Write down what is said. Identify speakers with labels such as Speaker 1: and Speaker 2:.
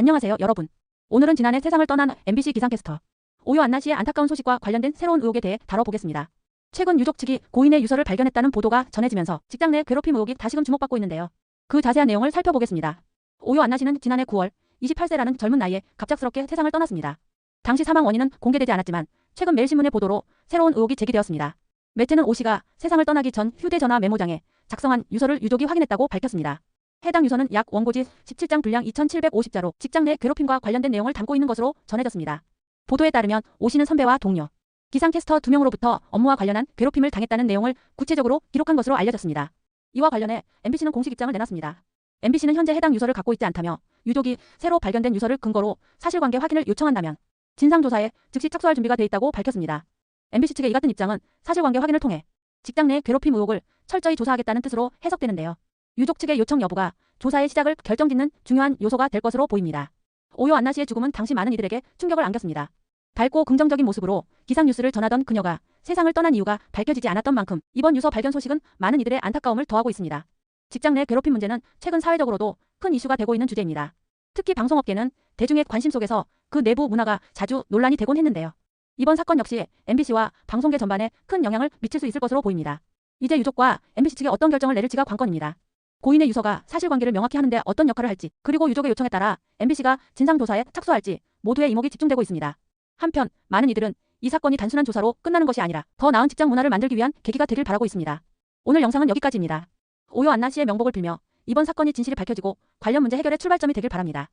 Speaker 1: 안녕하세요, 여러분. 오늘은 지난해 세상을 떠난 MBC 기상캐스터 오요 안나 씨의 안타까운 소식과 관련된 새로운 의혹에 대해 다뤄보겠습니다. 최근 유족 측이 고인의 유서를 발견했다는 보도가 전해지면서 직장 내 괴롭힘 의혹이 다시금 주목받고 있는데요. 그 자세한 내용을 살펴보겠습니다. 오요 안나 씨는 지난해 9월 28세라는 젊은 나이에 갑작스럽게 세상을 떠났습니다. 당시 사망 원인은 공개되지 않았지만 최근 매일신문의 보도로 새로운 의혹이 제기되었습니다. 매체는 오 씨가 세상을 떠나기 전 휴대전화 메모장에 작성한 유서를 유족이 확인했다고 밝혔습니다. 해당 유서는 약 원고지 17장 분량 2750자로 직장 내 괴롭힘과 관련된 내용을 담고 있는 것으로 전해졌습니다. 보도에 따르면 오 씨는 선배와 동료, 기상캐스터 두 명으로부터 업무와 관련한 괴롭힘을 당했다는 내용을 구체적으로 기록한 것으로 알려졌습니다. 이와 관련해 MBC는 공식 입장을 내놨습니다. MBC는 현재 해당 유서를 갖고 있지 않다며 유족이 새로 발견된 유서를 근거로 사실관계 확인을 요청한다면 진상조사에 즉시 착수할 준비가 돼 있다고 밝혔습니다. MBC 측의 이 같은 입장은 사실관계 확인을 통해 직장 내 괴롭힘 의혹을 철저히 조사하겠다는 뜻으로 해석되는데요. 유족 측의 요청 여부가 조사의 시작을 결정짓는 중요한 요소가 될 것으로 보입니다. 오요 안나 씨의 죽음은 당시 많은 이들에게 충격을 안겼습니다. 밝고 긍정적인 모습으로 기상 뉴스를 전하던 그녀가 세상을 떠난 이유가 밝혀지지 않았던 만큼 이번 유서 발견 소식은 많은 이들의 안타까움을 더하고 있습니다. 직장 내 괴롭힘 문제는 최근 사회적으로도 큰 이슈가 되고 있는 주제입니다. 특히 방송업계는 대중의 관심 속에서 그 내부 문화가 자주 논란이 되곤 했는데요. 이번 사건 역시 MBC와 방송계 전반에 큰 영향을 미칠 수 있을 것으로 보입니다. 이제 유족과 MBC 측이 어떤 결정을 내릴지가 관건입니다. 고인의 유서가 사실관계를 명확히 하는데 어떤 역할을 할지 그리고 유족의 요청에 따라 MBC가 진상조사에 착수할지 모두의 이목이 집중되고 있습니다. 한편 많은 이들은 이 사건이 단순한 조사로 끝나는 것이 아니라 더 나은 직장 문화를 만들기 위한 계기가 되길 바라고 있습니다. 오늘 영상은 여기까지입니다. 오요 안나 씨의 명복을 빌며 이번 사건이 진실이 밝혀지고 관련 문제 해결의 출발점이 되길 바랍니다.